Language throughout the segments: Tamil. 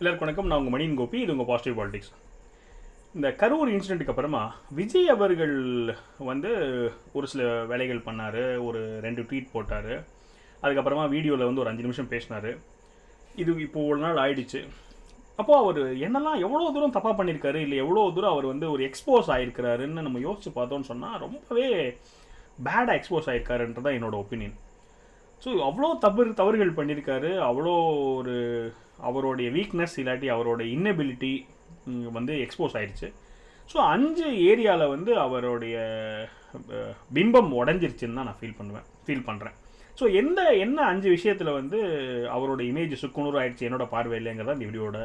எல்லாருக்கும் வணக்கம். நான் உங்கள் மணியன் கோபி. இது உங்கள் பாசிட்டிவ் பாலிடிக்ஸ் இந்த கரூர் இன்சிடெண்ட்டுக்கு அப்புறமா விஜய் அவர்கள் வந்து ஒரு சில வேலைகள் பண்ணார். ஒரு ரெண்டு ட்வீட் போட்டார். அதுக்கப்புறமா வீடியோவில் வந்து ஒரு அஞ்சு நிமிஷம் பேசினார். இது இப்போ ஒரு நாள் ஆயிடுச்சு. அப்போது அவர் என்னெல்லாம் எவ்வளோ தூரம் தப்பாக பண்ணியிருக்காரு இல்லை எவ்வளோ தூரம் அவர் வந்து ஒரு எக்ஸ்போஸ் ஆகிருக்கிறாருன்னு நம்ம யோசிச்சு பார்த்தோன்னு சொன்னால் ரொம்பவே பேடாக எக்ஸ்போஸ் ஆயிருக்காருன்றது தான் என்னோட ஒப்பீனியன் ஸோ அவ்வளோ தவறு தவறுகள் பண்ணியிருக்காரு. அவ்வளோ ஒரு அவருடைய வீக்னஸ் இல்லாட்டி அவரோட இன்னபிலிட்டி வந்து எக்ஸ்போஸ் ஆயிடுச்சு ஸோ அஞ்சு ஏரியாவில் வந்து அவருடைய பிம்பம் உடஞ்சிருச்சுன்னு தான் நான் ஃபீல் பண்ணுவேன். ஃபீல் பண்ணுறேன் ஸோ எந்த என்ன அஞ்சு விஷயத்தில் வந்து அவரோட இமேஜ் சுக்குநூறு ஆயிடுச்சு என்னோட பார்வையில்லைங்கிறதா இந்த வீடியோட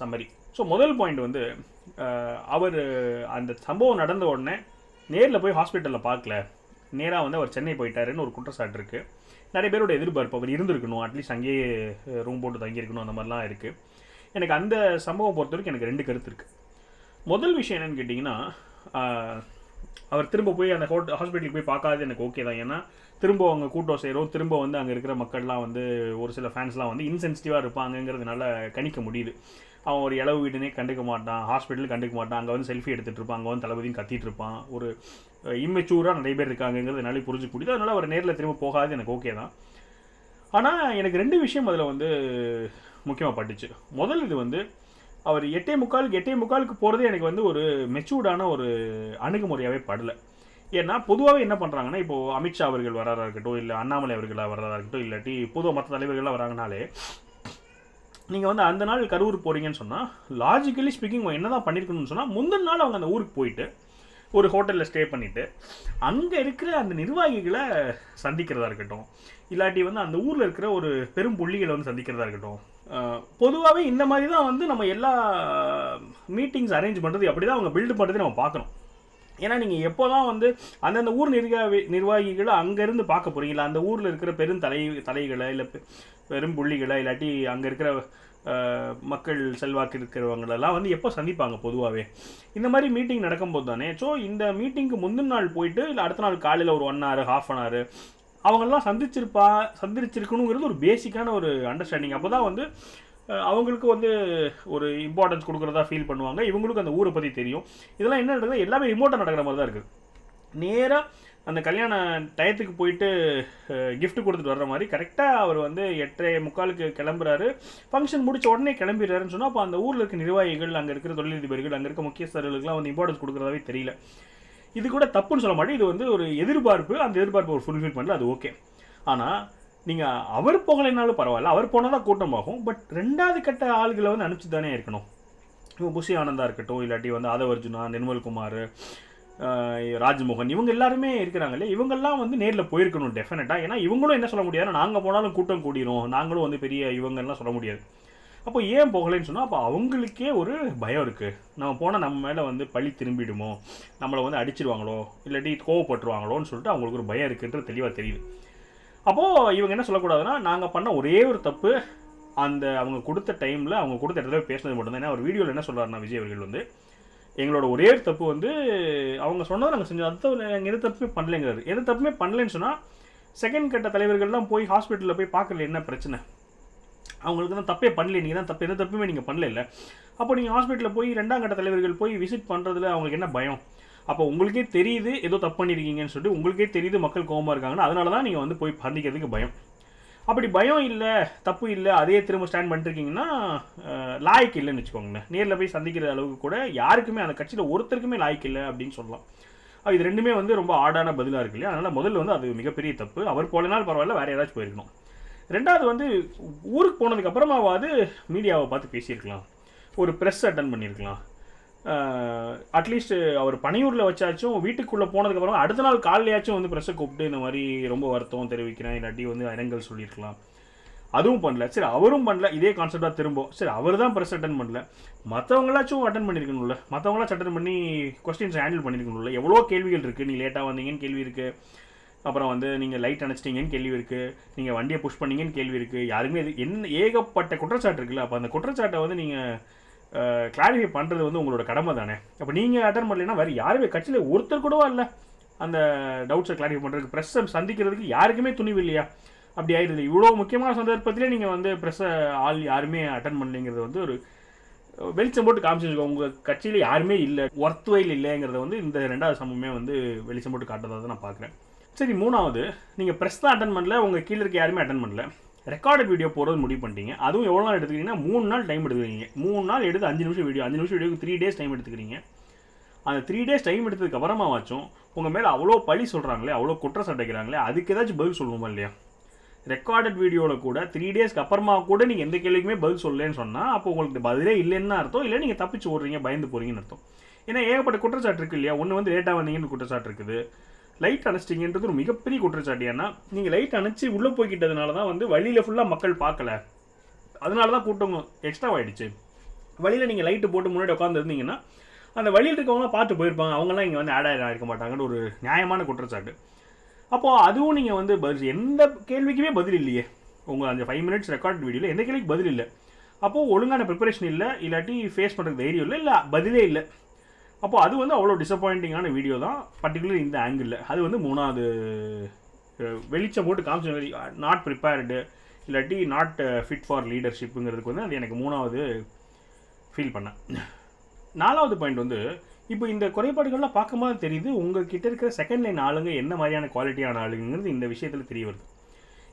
சம்மரி ஸோ முதல் பாயிண்ட் வந்து அவர் அந்த சம்பவம் நடந்த உடனே நேரில் போய் ஹாஸ்பிட்டலில் பார்க்கல. நேராக வந்து அவர் சென்னை போயிட்டாருன்னு ஒரு குற்றச்சாட்டு இருக்குது நிறைய பேரோட எதிர்பார்ப்பு அவர் இருந்திருக்கணும் அட்லீஸ்ட் அங்கேயே ரூம் போட்டு தங்கியிருக்கணும் அந்த மாதிரிலாம் இருக்குது எனக்கு அந்த சம்பவம் பொறுத்த வரைக்கும் எனக்கு ரெண்டு கருத்து இருக்குது முதல் விஷயம் என்னென்னு கேட்டிங்கன்னா அவர் திரும்ப போய் அந்த ஹோட் ஹாஸ்பிட்டலுக்கு போய் பார்க்காது எனக்கு ஓகே தான். ஏன்னா திரும்ப அவங்க கூட்டம் செய்கிறோம் திரும்ப வந்து அங்கே இருக்கிற மக்கள்லாம் வந்து ஒரு சில ஃபேன்ஸ்லாம் வந்து இன்சென்சிட்டிவாக இருப்பாங்கங்கிறதுனால கணிக்க முடியுது. அவன் ஒரு இளவு வீடுனே கண்டுக்க மாட்டான். ஹாஸ்பிட்டல் கண்டுக்க மாட்டான். அங்கே வந்து செல்ஃபி எடுத்துகிட்டு இருப்பான். அங்கே வந்து தளபதியும் கத்திட்டு இருப்பான். ஒரு இம்மெச்சூராக நிறைய பேர் இருக்காங்கங்கிறது என்னாலே புரிஞ்சுக்க அதனால் அவர் நேரில் திரும்ப போகாது. எனக்கு ஓகே தான். ஆனால் எனக்கு ரெண்டு விஷயம் அதில் வந்து முக்கியமாக பட்டுச்சு. முதல் இது வந்து அவர் எட்டே முக்காலுக்கு எட்டே முக்காலுக்கு போகிறதே எனக்கு வந்து ஒரு மெச்சூர்டான ஒரு அணுகுமுறையாகவே படலை. ஏன்னா பொதுவாகவே என்ன பண்ணுறாங்கன்னா இப்போது அமித்ஷா அவர்கள் வராதா இருக்கட்டும் இல்லை அண்ணாமலை அவர்களாக வராதா இருக்கட்டும் இல்லாட்டி பொதுவாக மற்ற தலைவர்கள்லாம் வராங்கனாலே நீங்கள் வந்து அந்த நாள் கரூர் போகிறீங்கன்னு சொன்னால் லாஜிக்கலி ஸ்பீக்கிங் என்ன தான் பண்ணியிருக்கணும்னு சொன்னால் முந்தின நாள் அவங்க அந்த ஊருக்கு போயிட்டு ஒரு ஹோட்டலில் ஸ்டே பண்ணிவிட்டு அங்கே இருக்கிற அந்த நிர்வாகிகளை சந்திக்கிறதா இருக்கட்டும். இல்லாட்டி வந்து அந்த ஊரில் இருக்கிற ஒரு பெரும் புள்ளிகளை வந்து சந்திக்கிறதா இருக்கட்டும். பொதுவாகவே இந்த மாதிரி தான் வந்து நம்ம எல்லா மீட்டிங்ஸ் அரேஞ்ச் பண்ணுறது அப்படி தான் அவங்க பில்டு பண்ணுறது நம்ம பார்க்கணும். ஏன்னா நீங்கள் எப்போ தான் வந்து அந்தந்த ஊர் நிர்வாகி நிர்வாகிகளை அங்கேருந்து பார்க்க போகிறீங்களா அந்த ஊரில் இருக்கிற பெரும் தலை தலைகளை இல்லை பெ- பெரும் புள்ளிகளை இல்லாட்டி அங்கே இருக்கிற மக்கள் செல்வாக்கு இருக்கிறவங்களெல்லாம் வந்து எப்போ சந்திப்பாங்க பொதுவாகவே இந்த மாதிரி மீட்டிங் நடக்கும்போது தானே ஸோ இந்த மீட்டிங்க்கு முந்தின நாள் போயிட்டு இல்லை அடுத்த நாள் காலையில் ஒரு one hour half an hour அவங்கெல்லாம் சந்திச்சிருப்பா சந்திச்சிருக்கணுங்கிறது ஒரு பேசிக்கான ஒரு அண்டர்ஸ்டாண்டிங் அப்போ தான் வந்து அவங்களுக்கு வந்து ஒரு இம்பார்ட்டன்ஸ் கொடுக்குறதா ஃபீல் பண்ணுவாங்க. இவங்களுக்கு அந்த ஊரை பற்றி தெரியும். இதெல்லாம் என்ன நடக்குது எல்லாமே ரிமோட்டாக நடக்கிற மாதிரி தான் இருக்குது நேராக அந்த கல்யாண டயத்துக்கு போயிட்டு கிஃப்ட் கொடுத்துட்டு வர்ற மாதிரி கரெக்டாக அவர் வந்து எட்டரை முக்காலுக்கு கிளம்புறாரு. ஃபங்க்ஷன் முடிச்ச உடனே கிளம்பிடுறாருன்னு சொன்னால் அப்போ அந்த ஊரில் இருக்க நிர்வாகிகள் அங்கே இருக்கிற தொழிலதிபர்கள் அங்கே இருக்க முக்கியஸ்தர்களுக்குலாம் வந்து இம்பார்ட்டன்ஸ் கொடுக்குறதாவே தெரியல. இது கூட தப்புன்னு சொல்ல மாட்டேன். இது வந்து ஒரு எதிர்பார்ப்பு. அந்த எதிர்பார்ப்பு ஒரு ஃபுல்ஃபில் பண்ணல. அது ஓகே ஆனால் நீங்கள் அவர் போகலைனாலும் பரவாயில்ல. அவர் போனால் தான் கூட்டமாகும். பட் ரெண்டாவது கட்ட ஆளுகளை வந்து அனுப்பிச்சு தானே இருக்கணும். இப்போ புஷி ஆனந்தா இருக்கட்டும் இல்லாட்டி வந்து ஆதவர்ஜுனா நிர்மல்குமார் குமார் ராஜ்மோகன் இவங்க எல்லாருமே இருக்கிறாங்களே இவங்கெல்லாம் வந்து நேரில் போயிருக்கணும் டெஃபினட்டாக ஏன்னா இவங்களும் என்ன சொல்ல முடியாது நாங்கள் போனாலும் கூட்டம் கூடிரும் நாங்களும் வந்து பெரிய இவங்கெல்லாம் சொல்ல முடியாது. அப்போ ஏன் போகலைன்னு சொன்னால் அப்போ அவங்களுக்கே ஒரு பயம் இருக்குது நம்ம போனால் நம்ம மேலே வந்து பழி திரும்பிடுமோ? நம்மளை வந்து அடிச்சிடுவாங்களோ இல்லாட்டி கோவப்பட்டுருவாங்களோன்னு சொல்லிட்டு அவங்களுக்கு ஒரு பயம் இருக்குன்றது தெளிவாக தெரியுது. அப்போது இவங்க என்ன சொல்லக்கூடாதுன்னா நாங்கள் பண்ண ஒரே ஒரு தப்பு அந்த அவங்க கொடுத்த டைமில் அவங்க கொடுத்த இடத்துல பேசினது மட்டும்தான். ஏன்னா ஒரு வீடியோவில் என்ன சொல்கிறாருன்னா விஜய் அவர்கள் வந்து எங்களோட ஒரே தப்பு வந்து அவங்க சொன்னதை நாங்கள் செஞ்சோம். அது நாங்கள் எந்த தப்புமே பண்ணலைங்கிறாரு. எந்த தப்புமே பண்ணலைன்னு சொன்னால் செகண்ட் கட்ட தலைவர்கள்லாம் போய் ஹாஸ்பிட்டலில் போய் பார்க்கல என்ன பிரச்சனை? அவங்களுக்கு தான் தப்பே பண்ணல நீங்கள் தான் தப்பு. எந்த தப்புமே நீங்கள் பண்ணல இல்லை அப்போ நீங்கள் ஹாஸ்பிட்டலில் போய் ரெண்டாம் கட்ட தலைவர்கள் போய் விசிட் பண்ணுறதுல அவங்களுக்கு என்ன பயம்? அப்போ உங்களுக்கே தெரியுது ஏதோ தப்பு பண்ணியிருக்கீங்கன்னு சொல்லிட்டு உங்களுக்கே தெரியுது மக்கள் கோவமாக இருக்காங்கன்னு. அதனால தான் நீங்கள் வந்து போய் பண்ணிக்கிறதுக்கு பயம். அப்படி பயம் இல்லை தப்பு இல்லை அதே திரும்ப ஸ்டாண்ட் பண்ணிருக்கீங்கன்னா லாய்க்கு இல்லைன்னு வச்சுக்கோங்களேன். நேரில் போய் சந்திக்கிற அளவுக்கு கூட யாருக்குமே அந்த கட்சியில் ஒருத்தருக்குமே லாய்க்கு இல்லை அப்படின்னு சொல்லலாம். இது ரெண்டுமே வந்து ரொம்ப ஆடான பதிலாக இருக்கு இல்லையா? அதனால் முதல்ல வந்து அது மிகப்பெரிய தப்பு. அவர் போலனாலும் பரவாயில்ல வேறு ஏதாச்சும் போயிருக்கணும் ரெண்டாவது வந்து ஊருக்கு போனதுக்கு அப்புறமாவது மீடியாவை பார்த்து பேசியிருக்கலாம். ஒரு ப்ரெஸ் அட்டன் பண்ணியிருக்கலாம். அட்லீஸ்ட் அவர் பனையூரில் வச்சாச்சும் வீட்டுக்குள்ளே போனதுக்கப்புறம் அடுத்த நாள் காலையாச்சும் வந்து ப்ரெஸ்ஸை கூப்பிட்டு இந்த மாதிரி ரொம்ப வருத்தம் தெரிவிக்கிறேன் இல்லாட்டி வந்து இரங்கல் சொல்லியிருக்கலாம். அதுவும் பண்ணல. சரி அவரும் பண்ணல. இதே கான்செப்டாக திரும்ப சரி அவர் தான் ப்ரெஸ் அட்டன் பண்ணல. மற்றவங்களாச்சும் அட்டன் பண்ணியிருக்கணும்ல மற்றவங்களாச்சும் அட்டன் பண்ணி கொஸ்டின்ஸ் ஹேண்டில் பண்ணியிருக்கணும்ல எவ்வளோ கேள்விகள் இருக்குது நீ லேட்டாக வந்தீங்கன்னு கேள்வி இருக்குது அப்புறம் வந்து நீங்கள் லைட் அணைச்சிட்டீங்கன்னு கேள்வி இருக்குது நீங்கள் வண்டியை புஷ் பண்ணீங்கன்னு கேள்வி இருக்குது யாருமே இது என்ன ஏகப்பட்ட குற்றச்சாட்டு இருக்குல்ல. அப்போ அந்த குற்றச்சாட்டை வந்து நீங்கள் கிளாரிஃபை பண்ணுறது வந்து உங்களோட கடமை தானே. அப்போ நீங்கள் அட்டன் பண்ணலைன்னா வேறு யாருமே கட்சியில் ஒருத்தர் கூடவா இல்லை. அந்த டவுட்ஸை கிளாரிஃபை பண்ணுறதுக்கு ப்ரெஸ்ஸை சந்திக்கிறதுக்கு யாருக்குமே துணிவு இல்லையா? அப்படி ஆயிடுது. இவ்வளோ முக்கியமான சந்தர்ப்பத்திலே நீங்கள் வந்து ப்ரெஸ்ஸை ஆள் யாருமே அட்டன் பண்ணலைங்கிறது வந்து ஒரு வெளிச்சம் போட்டு காமிச்சிருக்கோம் உங்கள் கட்சியில் யாருமே இல்லை ஒர்த் வயல் இல்லைங்கிறத வந்து இந்த ரெண்டாவது சம்பவமே வந்து வெளிச்சம் போட்டு காட்டுறதாக தான் நான் பார்க்குறேன். சரி மூணாவது நீங்கள் ப்ரெஸ் தான் அட்டன் பண்ணல உங்கள் கீழே இருக்க யாருமே அட்டன் பண்ணல. ரெக்கார்டட் வீடியோ போகிறது முடிவு பண்ணிட்டீங்க. அதுவும் எவ்வளோ நாள் எடுத்துக்கிறீங்கன்னா மூணு நாள் டைம் எடுத்துக்கிறீங்க. மூணு நாள் எடுத்து அஞ்சு நிமிஷம் வீடியோ அஞ்சு நிமிஷம் வீடியோக்கு த்ரீ டேஸ் டைம் எடுத்துக்கிறீங்க. அந்த த்ரீ டேஸ் டைம் எடுத்ததுக்கு அப்புறமா வாச்சும் உங்கள் மேலே அவ்வளோ பழி சொல்கிறாங்களே அவ்வளோ குற்றம் சட்டைக்கிறாங்களே அதுக்கு ஏதாச்சும் பதில் சொல்லணுமா இல்லையா? ரெக்கார்டட் வீடியோவில் கூட த்ரீ டேஸ்க்கு அப்புறமா கூட நீங்கள் எந்த கேள்விக்குமே பதில் சொல்லலன்னு சொன்னால் அப்போ உங்களுக்கு பதிலே இல்லைன்னு அர்த்தம். இல்லை நீங்கள் தப்பிச்சு ஓடுறீங்க பயந்து போகிறீங்கன்னு அர்த்தம். ஏன்னா ஏகப்பட்ட குற்றச்சாட்டு இருக்கு இல்லையா? ஒன்று வந்து லேட்டாக வந்தீங்கன்னு குற்றச்சாட்டு இருக்குது. லைட் அணைச்சிட்டிங்கன்றது ஒரு மிகப்பெரிய குற்றச்சாட்டு. ஏன்னா நீங்கள் லைட் அணைச்சி உள்ளே போய்கிட்டதுனால தான் வந்து வழியில் ஃபுல்லாக மக்கள் பார்க்கல. அதனால தான் கூட்டம் எக்ஸ்ட்ரா ஆகிடுச்சு வழியில் நீங்கள் லைட்டு போட்டு முன்னாடி உட்காந்துருந்தீங்கன்னா அந்த வழியில் இருக்கவங்களாம் பார்த்து போயிருப்பாங்க. அவங்களாம் இங்கே வந்து ஆட் ஆகிருக்க மாட்டாங்கன்னு ஒரு நியாயமான குற்றச்சாட்டு. அப்போது அதுவும் நீங்கள் வந்து பதில் எந்த கேள்விக்குமே பதில் இல்லையே. உங்கள் அந்த ஃபைவ் மினிட்ஸ் ரெக்கார்ட் வீடியோவில் எந்த கேள்விக்கு பதில் இல்லை. அப்போது ஒழுங்கான ப்ரிப்பரேஷன் இல்லை இல்லாட்டி ஃபேஸ் பண்ணுறதுக்கு தைரியம் இல்லை இல்லை பதிலே இல்லை. அப்போ அது வந்து அவ்வளோ டிசப்பாயிண்டிங்கான வீடியோ தான் பர்டிகுலர் இந்த ஆங்கிளில் அது வந்து மூணாவது வெளிச்சம் போட்டு காமிச்ச நாட் ப்ரிப்பேர்டு இல்லாட்டி நாட் ஃபிட் ஃபார் லீடர்ஷிப்புங்கிறதுக்கு வந்து அது எனக்கு மூணாவது ஃபீல் பண்ணேன். நாலாவது பாயிண்ட் வந்து இப்போ இந்த குறைபாடுகள்லாம் பார்க்கும்போது தெரியுது உங்ககிட்ட இருக்கிற செகண்ட் லைன் ஆளுங்க என்ன மாதிரியான குவாலிட்டியான ஆளுங்கிறது இந்த விஷயத்தில் தெரிய வருது.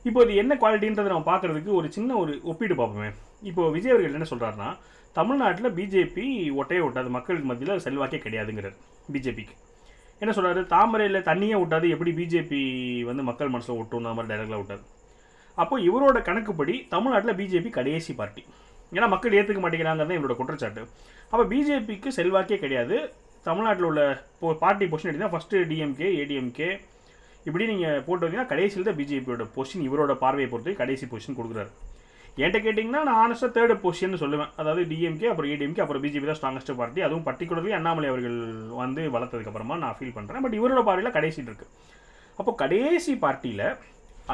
இப்போ இது என்ன குவாலிட்டின்றதை நம்ம பார்க்குறதுக்கு ஒரு சின்ன ஒரு ஒப்பீடு பார்ப்போமே. இப்போ விஜய் அவர்கள் என்ன சொல்கிறாருன்னா தமிழ்நாட்டில் பிஜேபி ஒட்டையே ஒட்டாது. மக்களுக்கு மத்தியில் செல்வாக்கே கிடையாதுங்கிறார் பிஜேபிக்கு என்ன சொல்கிறாரு தாமரையில் தண்ணியே விட்டாது எப்படி பிஜேபி வந்து மக்கள் மனசில் ஒட்டும்? அந்த மாதிரி டைரக்டாக விட்டாது அப்போ இவரோட கணக்குப்படி தமிழ்நாட்டில் பிஜேபி கடைசி பார்ட்டி ஏன்னா மக்கள் ஏற்றுக்க மாட்டேங்கிறாங்கிறது தான் இவரோட குற்றச்சாட்டு. அப்போ பிஜேபிக்கு செல்வாக்கே கிடையாது. தமிழ்நாட்டில் உள்ள இப்போ பார்ட்டி பொசிஷன் எடுத்தீங்கன்னா ஃபஸ்ட்டு டிஎம்கே ஏடிஎம்கே இப்படி நீங்கள் போட்டு வந்தீங்கன்னா கடைசியில் தான் பிஜேபியோட பொசிஷன் இவரோட பார்வையை பொறுத்து கடைசி பொசிஷன் கொடுக்குறாரு. என்கிட்ட கேட்டிங்கன்னா நான் ஆனஸ்ட்டாக தேர்ட் பொசிஷன் சொல்லுவேன். அதாவது டிஎம்கே அப்புறம் ஏடிஎம்கே அப்புறம் பிஜேபி தான் ஸ்ட்ராங்கஸ்ட் பார்ட்டி அதுவும் பர்டிகுலர்லி அண்ணாமலை அவர்கள் வந்து வளர்த்ததுக்கப்புறமா நான் ஃபீல் பண்ணுறேன் பட் இவரோட பார்ட்டியில் கடைசி இருக்கு. அப்போ கடைசி பார்ட்டியில்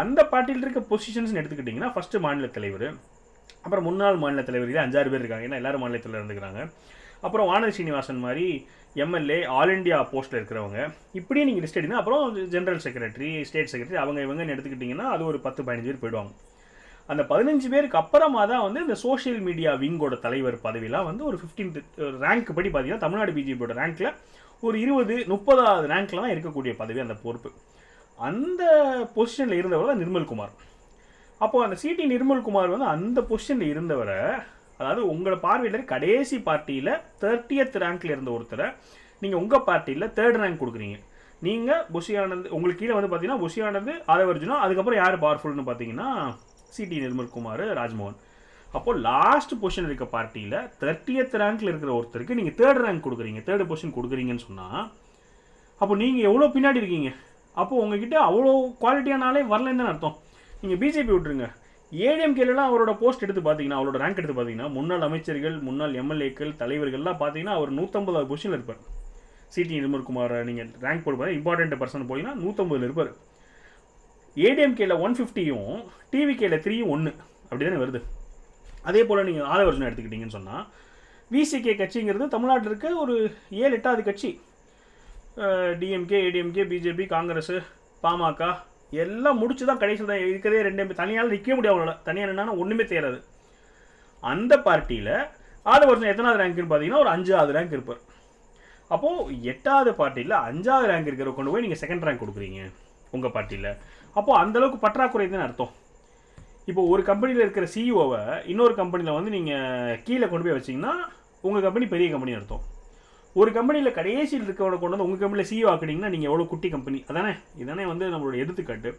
அந்த பார்ட்டியில் இருக்க பொசிஷன்ஸ்னு எடுத்துக்கிட்டிங்கன்னா ஃபஸ்ட்டு மாநில தலைவர் அப்புறம் முன்னாள் மாநில தலைவர்கள் அஞ்சாறு பேர் இருக்காங்க. ஏன்னா எல்லாரும் மாநிலத்தில் இருந்துக்கிறாங்க. அப்புறம் வானதி சீனிவாசன் மாதிரி எம்எல்ஏ ஆல் இண்டியா போஸ்ட்டில் இருக்கிறவங்க. இப்படியே நீங்கள் லிஸ்ட் எடுத்தீங்கன்னா அப்புறம் ஜென்ரல் செக்ரட்டரி ஸ்டேட் செக்ரட்டரி அவங்க இவங்கன்னு எடுத்துக்கிட்டிங்கன்னா அது ஒரு பத்து பதினஞ்சு பேர் போயிடுவாங்க. அந்த பதினஞ்சு பேருக்கு அப்புறமா தான் வந்து இந்த சோஷியல் மீடியா விங்கோட தலைவர் பதவியெலாம் வந்து ஒரு ஃபிஃப்டீன்த் ரேங்க் படி பார்த்தீங்கன்னா தமிழ்நாடு பிஜேபியோட ரேங்க்கில் ஒரு இருபது முப்பதாவது ரேங்க்கில் தான் இருக்கக்கூடிய பதவி அந்த பொறுப்பு. அந்த பொசிஷனில் இருந்தவர் தான் நிர்மல்குமார் அப்போது அந்த சிடி நிர்மல்குமார் வந்து அந்த பொசிஷனில் இருந்தவரை அதாவது உங்களை பார்வையில் கடைசி பார்ட்டியில் தேர்ட்டியத் ரேங்க்ல இருந்த ஒருத்தரை நீங்கள் உங்கள் பார்ட்டியில் தேர்ட் ரேங்க் கொடுக்குறீங்க. நீங்கள் புஷி ஆனந்த் உங்களுக்கு கீழே வந்து பார்த்தீங்கன்னா புஷி ஆனந்த் ஆதவர்ஜுனா அதுக்கப்புறம் யார் பவர்ஃபுல்னு பார்த்தீங்கன்னா சிடி நிர்மல்குமார் ராஜ்மோகன். அப்போ லாஸ்ட் பொசிஷன் இருக்க பார்ட்டியில் தேர்ட்டியத் ரேங்க்ல இருக்கிற ஒருத்தருக்கு நீங்கள் தேர்ட் ரேங்க் கொடுக்குறீங்க. தேர்ட் பொசிஷன் கொடுக்குறீங்கன்னு சொன்னால் அப்போ நீங்கள் எவ்வளோ பின்னாடி இருக்கீங்க? அப்போ உங்ககிட்ட அவ்வளோ குவாலிட்டியானாலே வரலன்னு தான் அர்த்தம். நீங்கள் பிஜேபி விட்டுருங்க. ஏடிஎம்கேலாம் அவரோட போஸ்ட் எடுத்து பார்த்தீங்கன்னா அவரோட ரேங்க் எடுத்து பார்த்தீங்கன்னா முன்னாள் அமைச்சர்கள் முன்னாள் எம்எல்ஏக்கள் தலைவர்கள்லாம் பார்த்தீங்கன்னா அவர் நூற்றம்பதாவது பொசிஷனில் இருப்பார். சிடி நிர்மல்குமார் நீங்கள் ரேங்க் போட்டு பார்த்தா இம்பார்ட்டன்ட் பர்சன் போனீங்கன்னா நூற்றம்பதில் இருப்பார். ஏடிஎம்கேல ஒன் ஃபிஃப்டியும் டிவிகேல த்ரீயும் ஒன்று அப்படி தானே வருது. அதே போல் நீங்கள் ஆதவர்ஜனை எடுத்துக்கிட்டீங்கன்னு சொன்னால் விசிகே கட்சிங்கிறது தமிழ்நாட்டில் இருக்க ஒரு ஏழு எட்டாவது கட்சி. DMK ADMK BJP Congress PMK எல்லாம் முடிச்சு தான் கடைசியில் தான் இருக்கிறதே ரெண்டு தனியால் நிற்க முடியாது அவங்களோட தனியாக என்னன்னா ஒன்றுமே தேராது அந்த பார்ட்டியில் ஆறு வருஷம் எத்தனாவது ரேங்க்னு பார்த்தீங்கன்னா ஒரு அஞ்சாவது ரேங்க் இருப்பார். அப்போது எட்டாவது பார்ட்டியில் அஞ்சாவது ரேங்க் இருக்கிற கொண்டு போய் நீங்கள் செகண்ட் ரேங்க் கொடுக்குறீங்க. உங்கள் பார்ட்டியில். அப்போது அந்தளவுக்கு பற்றாக்குறை தான் அர்த்தம். இப்போ ஒரு கம்பெனியில் இருக்கிற சிஇஓவை இன்னொரு கம்பெனியில் வந்து நீங்கள் கீழே கொண்டு போய் வச்சிங்கன்னா உங்கள் கம்பெனி பெரிய கம்பெனி அர்த்தம். ஒரு கம்பெனியில் கடைசியில் இருக்கவனை கொண்டு வந்து உங்கள் கம்பெனியில் சிஇஓ ஆக்குனீங்கன்னா நீங்கள் எவ்வளோ குட்டி கம்பெனி. அதானே? இதானே வந்து நம்மளோட எடுத்துக்காட்டு.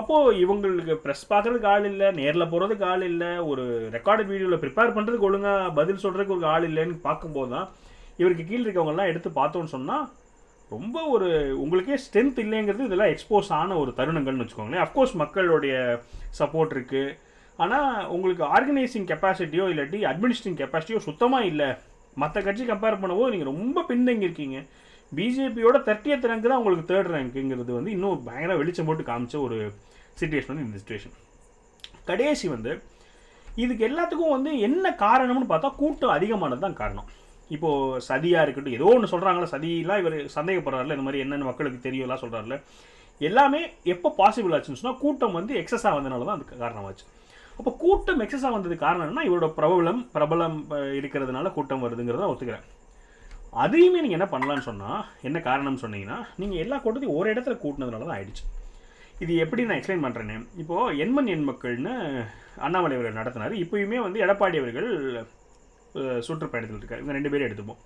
அப்போது இவங்களுக்கு ப்ரெஸ் பார்க்குறதுக்கு ஆள் இல்லை நேரில் போகிறதுக்கு ஆள் இல்லை ஒரு ரெக்கார்டட் வீடியோவில் ப்ரிப்பேர் பண்ணுறதுக்கு ஒழுங்காக பதில் சொல்கிறதுக்கு ஒரு ஆள் இல்லைன்னு பார்க்கும்போது தான் இவருக்கு கீழே இருக்கவங்கெல்லாம் எடுத்து பார்த்தோன்னு சொன்னால் ரொம்ப ஒரு உங்களுக்கே ஸ்ட்ரென்த் இல்லைங்கிறது இதெல்லாம் எக்ஸ்போஸ் ஆன ஒரு தருணங்கள்னு வச்சுக்கோங்களேன். அஃப்கோர்ஸ் மக்களுடைய சப்போர்ட் இருக்குது ஆனால் உங்களுக்கு ஆர்கனைசிங் கெப்பாசிட்டியோ இல்லாட்டி அட்மினிஸ்ட்ரிங் கெப்பாசிட்டியோ சுத்தமாக இல்லை. மற்ற கட்சி கம்பேர் பண்ணும்போது நீங்கள் ரொம்ப பின்தங்கி இருக்கீங்க பிஜேபியோட தேர்ட்டியத் ரேங்க் தான் உங்களுக்கு தேர்ட் ரேங்க்குங்கிறது வந்து இன்னும் பயங்கர வெளிச்சம் போட்டு காமிச்ச ஒரு சுச்சுவேஷன் வந்து இந்த சுச்சுவேஷன் கடைசி வந்து இதுக்கு எல்லாத்துக்கும் வந்து என்ன காரணம்னு பார்த்தா கூட்டம் அதிகமானது தான் காரணம். இப்போது சதியாக இருக்கட்டும் ஏதோ ஒன்று சொல்கிறாங்களா சதியெலாம் இவர் சந்தேகப்படுறாருல இந்த மாதிரி என்னென்ன மக்களுக்கு தெரியும்லாம் சொல்கிறாருல எல்லாமே எப்போ பாசிபிள் ஆச்சுன்னு சொன்னால் கூட்டம் வந்து எக்ஸஸாக வந்தனால தான் அதுக்கு காரணமாச்சு. அப்போ கூட்டம் எக்ஸஸாக வந்தது காரணம் என்னன்னா இவரோட பிரபலம் பிரபலம் இருக்கிறதுனால கூட்டம் வருதுங்கிறத ஒத்துக்கிறேன். அதையுமே நீங்கள் என்ன பண்ணலான்னு சொன்னால் என்ன காரணம்னு சொன்னீங்கன்னா நீங்கள் எல்லா கூட்டத்தையும் ஒரு இடத்துல கூட்டினதுனால தான் ஆயிடுச்சு. இது எப்படி நான் எக்ஸ்பிளைன் பண்ணுறேன்னு இப்போது எண்மண் எண் மக்கள்னு அண்ணாமலை அவர்கள் நடத்தினார் இப்போயுமே வந்து எடப்பாடி அவர்கள் சுற்றுப்பயணத்தில் இருக்கார் இவங்க ரெண்டு பேரும் எடுத்துப்போம்.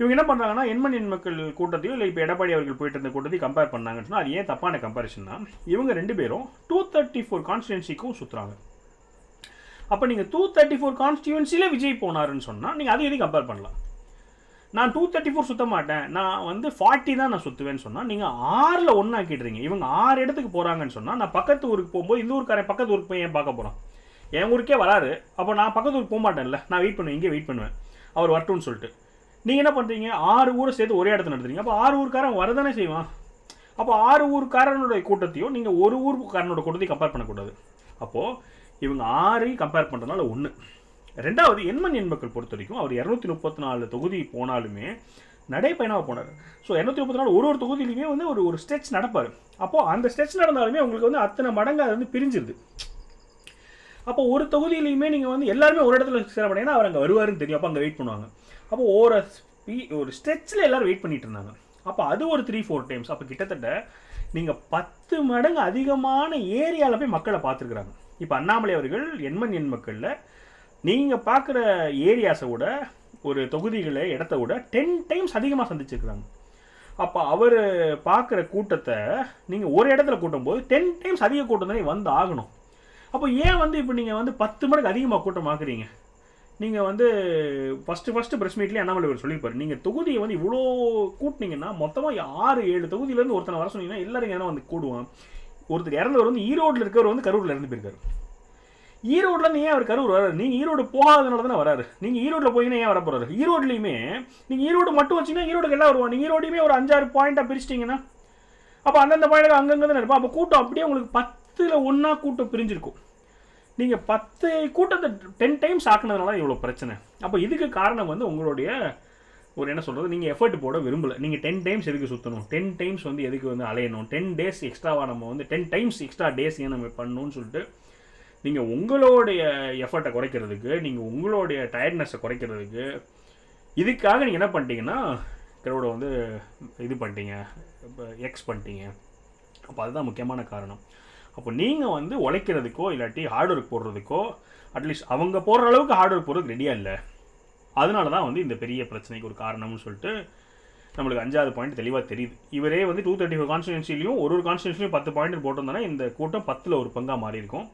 இவங்க என்ன பண்ணுறாங்கன்னா எண்மண் எண் மக்கள் கூட்டத்தையும் இல்லை இப்போ எடப்பாடி அவர்கள் போயிட்டு இருந்த கூட்டத்தையும் கம்பேர் பண்ணாங்கன்னு சொன்னால் அது ஏன் தப்பான கம்பேரிஷன்னா இவங்க ரெண்டு பேரும் டூ தேர்ட்டி ஃபோர் கான்ஸ்டியூன்சிக்கும் சுற்றுறாங்க அப்போ நீங்கள் டூ தேர்ட்டி ஃபோர் கான்ஸ்டியூன்சியில் விஜய் போனாருன்னு சொன்னால் நீங்கள் அதை எதையும் கம்பேர் பண்ணலாம். நான் டூ தேர்ட்டி ஃபோர் சுற்ற மாட்டேன். நான் வந்து ஃபார்ட்டி தான் நான் சுற்றுவேன்னு சொன்னால் நீங்கள் ஆறில் ஒன்றாக்கிடுறீங்க இவங்க ஆறு இடத்துக்கு போகிறாங்கன்னு சொன்னால் நான் பக்கத்து ஊருக்கு போகும்போது இந்த ஊருக்காரன் பக்கத்து ஊருக்கு போய் ஏன் பார்க்க போகிறான் என் ஊருக்கே வராரு. அப்போ நான் பக்கத்து ஊருக்கு போக மாட்டேன்ல நான் வெயிட் பண்ணுவேன் இங்கே வெயிட் பண்ணுவேன். அவர் வரட்டும்னு சொல்லிட்டு. நீங்கள் என்ன பண்ணுறீங்க ஆறு ஊரை சேர்த்து ஒரே இடத்துல நடத்துறீங்க. அப்போ ஆறு ஊருக்காரன் வரதானே செய்வான்? அப்போ ஆறு ஊருக்காரனுடைய கூட்டத்தையும் நீங்கள் ஒரு ஊருக்காரனோட கூட்டத்தையும் கம்பேர் பண்ணக்கூடாது. அப்போது இவங்க ஆறையும் கம்பேர் பண்ணுறதுனால ஒன்று ரெண்டாவது எண்மண் எண்மக்கள் பொறுத்த வரைக்கும் அவர் இரநூத்தி முப்பத்தி நாலு தொகுதி போனாலுமே நடைப்பயணமாக போனார். ஸோ இரநூத்தி முப்பத்தி நாலு ஒரு ஒரு தொகுதியிலுமே வந்து ஒரு ஒரு ஸ்டெச் நடப்பார். அப்போது அந்த ஸ்டெச் நடந்தாலுமே உங்களுக்கு வந்து அத்தனை மடங்கு அது வந்து பிரிஞ்சிருது. அப்போ ஒரு தொகுதியிலையுமே நீங்கள் வந்து எல்லாருமே ஒரு இடத்துல சேரப்படையினா அவர் அங்கே வருவாருன்னு தெரியும். அப்போ அங்கே வெயிட் பண்ணுவாங்க. அப்போ ஒரு ஸ்பீ- ஒரு ஸ்ட்ரெச்சில் எல்லோரும் வெயிட் பண்ணிட்டு இருந்தாங்க. அப்போ அது ஒரு த்ரீ ஃபோர் டைம்ஸ் அப்போ கிட்டத்தட்ட நீங்கள் பத்து மடங்கு அதிகமான ஏரியாவில் போய் மக்களை பார்த்துருக்குறாங்க. இப்போ அண்ணாமலை அவர்கள் எண்மண் எண் மக்களில் நீங்கள் பார்க்குற ஏரியாஸை விட ஒரு தொகுதிகளை இடத்த விட டென் டைம்ஸ் அதிகமாக சந்திச்சிருக்கிறாங்க. அப்போ அவர் பார்க்குற கூட்டத்தை நீங்கள் ஒரு இடத்துல கூட்டும்போது டென் டைம்ஸ் அதிக கூட்டம் தானே வந்து ஆகணும். அப்போ ஏன் வந்து இப்போ நீங்கள் வந்து பத்து மடங்கு அதிகமாக கூட்டம் ஆக்குறீங்க நீங்கள் வந்து ஃபஸ்ட்டு ஃபஸ்ட்டு ப்ரெஸ் மீட்லேயே அண்ணாமலை அவர் நீங்கள் தொகுதியை வந்து இவ்வளோ கூட்டினீங்கன்னா மொத்தமாக ஆறு ஏழு தொகுதியிலேருந்து ஒருத்தனை வர சொன்னீங்கன்னா எல்லாரும் ஏன்னா வந்து கூடுவான். ஒருத்தர் இறந்தவர் வந்து ஈரோட்டில் இருக்கவர் வந்து கரூரில் இறந்து போயிருக்காரு. ஈரோட்லேருந்து ஏன் அவர் கரூர் வராரு? நீங்கள் ஈரோடு போகாதனால தானே வராரு. நீங்கள் ஈரோட்டில் போயிங்கன்னா ஏன் வர போகிறாரு ஈரோட்லையுமே நீங்கள் ஈரோடு மட்டும் வச்சீங்கன்னா ஈரோடுக்கு எல்லாம் வருவாங்க. நீங்கள் ஈரோடையுமே ஒரு அஞ்சாறு பாயிண்ட்டாக பிரிச்சிட்டிங்கன்னா அப்போ அந்தந்த பாயிண்ட் அங்கங்கே தான் இருப்போம். அப்போ கூட்டம் அப்படியே உங்களுக்கு பத்தில் ஒன்றா கூட்டம் பிரிஞ்சிருக்கும். நீங்கள் பத்து கூட்டத்தை டென் டைம்ஸ் ஆக்குனதுனால இவ்வளோ பிரச்சனை. அப்போ இதுக்கு காரணம் வந்து உங்களுடைய ஒரு என்ன சொல்கிறது நீங்கள் எஃபர்ட் போட விரும்பல. நீங்கள் டென் டைம்ஸ் எதுக்கு சுற்றணும் டென் டைம்ஸ் வந்து எதுக்கு வந்து அலையணும்? டென் டேஸ் எக்ஸ்ட்ராவாக நம்ம வந்து டென் டைம்ஸ் எக்ஸ்ட்ரா டேஸ் ஏன் நம்ம பண்ணணும்னு சொல்லிட்டு நீங்கள் உங்களுடைய எஃபர்ட்டை குறைக்கிறதுக்கு நீங்கள் உங்களுடைய டயர்ட்னஸை குறைக்கிறதுக்கு இதுக்காக நீங்கள் என்ன பண்ணிட்டீங்கன்னா கிரௌடை வந்து இது பண்ணிட்டீங்க எக்ஸ் பண்ணிட்டீங்க. அப்போ அதுதான் முக்கியமான காரணம். அப்போ நீங்கள் வந்து உழைக்கிறதுக்கோ இல்லாட்டி ஹார்ட் ஒர்க் போடுறதுக்கோ அட்லீஸ்ட் அவங்க போடுற அளவுக்கு ஹார்ட் ஒர்க் போடுறதுக்கு ரெடியாக இல்லை. அதனால தான் வந்து இந்த பெரிய பிரச்சனைக்கு ஒரு காரணம்னு சொல்லிட்டு நம்மளுக்கு அஞ்சாவது பாயிண்ட் தெளிவாக தெரியுது. இவரே வந்து டூ தேர்ட்டி ஃபோர் கான்ஸ்டியூன்சிலையும் ஒரு ஒரு கான்ஸ்டியூன்சிலையும் பத்து பாயிண்ட் போட்டிருந்தோன்னா இந்த கூட்டம் பத்தில் ஒரு பங்காக மாறி இருக்கும்.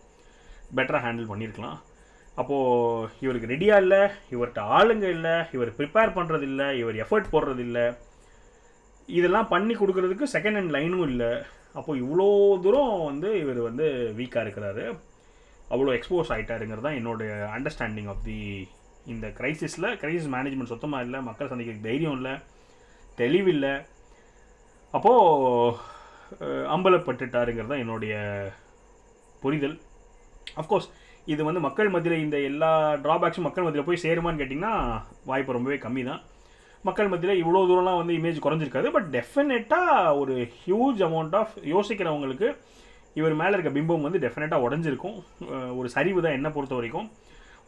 பெட்டராக ஹேண்டில் பண்ணியிருக்கலாம் அப்போது இவருக்கு ரெடியாக இல்லை இவர்கிட்ட ஆளுங்க இல்லை இவர் ப்ரிப்பேர் பண்ணுறது இல்லை இவர் எஃபர்ட் போடுறது இல்லை. இதெல்லாம் பண்ணி கொடுக்குறதுக்கு செகண்ட் ஹேண்ட் லைனும் இல்லை. அப்போ இவ்வளோ தூரம் வந்து இவர் வந்து வீக்காக இருக்கிறாரு. அவ்வளோ எக்ஸ்போஸ் ஆகிட்டாருங்கிறது தான் என்னோடய அண்டர்ஸ்டாண்டிங் ஆஃப் தி இந்த கிரைசிஸில் கிரைசிஸ் மேனேஜ்மெண்ட் சுத்தமாக இல்லை மக்கள் சந்திக்க தைரியம் இல்லை தெளிவில்லை அப்போது அம்பலப்பட்டுட்டாருங்கிறது தான் என்னுடைய புரிதல். அஃப்கோர்ஸ் இது வந்து மக்கள் மத்தியில் இந்த எல்லா ட்ராபேக்ஸும் மக்கள் மத்தியில் போய் சேருமான்னு கேட்டிங்கன்னா வாய்ப்பு ரொம்பவே கம்மி தான் மக்கள் மத்தியில் இவ்வளோ தூரம்லாம் வந்து இமேஜ் குறைஞ்சிருக்காது. பட் டெஃபினட்டாக ஒரு ஹியூஜ் அமௌண்ட் ஆஃப் யோசிக்கிறவங்களுக்கு இவர் மேலே இருக்க பிம்பம் வந்து டெஃபினட்டாக உடஞ்சிருக்கும். ஒரு சரிவு தான் என்னை பொறுத்த வரைக்கும்.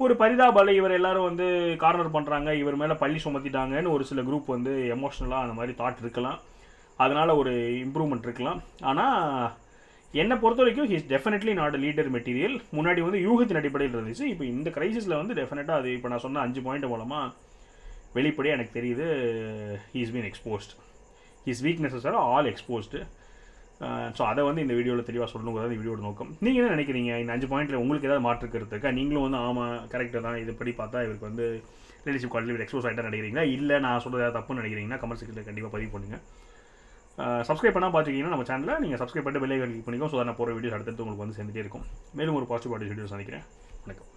ஒரு பரிதாபலை இவர் எல்லாரும் வந்து கார்னர் பண்ணுறாங்க இவர் மேலே பள்ளி சுமத்திட்டாங்கன்னு ஒரு சில குரூப் வந்து எமோஷ்னலாக அந்த மாதிரி தாட் இருக்கலாம். அதனால் ஒரு இம்ப்ரூவ்மெண்ட் இருக்கலாம். ஆனால் என்னை பொறுத்த வரைக்கும் his definitely not leader material முன்னாடி வந்து யூகத்தின் அடிப்படையில் இருந்துச்சு. இப்போ இந்த கிரைசிஸில் வந்து டெஃபினட்டாக அது இப்போ நான் சொன்ன அஞ்சு பாயிண்ட் மூலமாக வெளிப்படையாக எனக்கு தெரியுது he's been exposed his weaknesses are all exposed so அதை வந்து இந்த வீடியோவில் தெளிவாக சொல்லணுங்கிறது இந்த வீடியோட நோக்கம். நீங்கள் என்ன நினைக்கிறீங்க? இந்த அஞ்சு பாயிண்ட்டில் உங்களுக்கு ஏதாவது மாற்று கருத்துக்கா? நீங்களும் வந்து ஆமாம் கரெக்டாக தான். இதுபடி பார்த்தா இவருக்கு வந்து ரிலேஷன் குவாலிட்டி எக்ஸ்போஸ் ஆகிட்டா நினைக்கிறீங்களா? இல்லை நான் சொல்கிறது ஏதாவது தப்புன்னு நினைக்கிறீங்கன்னா கமெண்ட் செக்ஷனில் கண்டிப்பாக பதிவு பண்ணுங்கள் சப்ஸ்கிரைப் uh, பண்ணால் பார்த்துக்கிங்கன்னா நம்ம சேனலில் நீங்கள் சப்ஸ்கிரைப் பண்ணிட்டு பெல்லை கிளிக் பண்ணிக்கோ ஸோ நான் போகிற வீடியோஸ் அடுத்தடுத்து உங்களுக்கு வந்து சேர்ந்துட்டே இருக்கும். மேலும் ஒரு பாசிட்டிவ் வீடியோஸ் நினைக்கிறேன் வணக்கம்.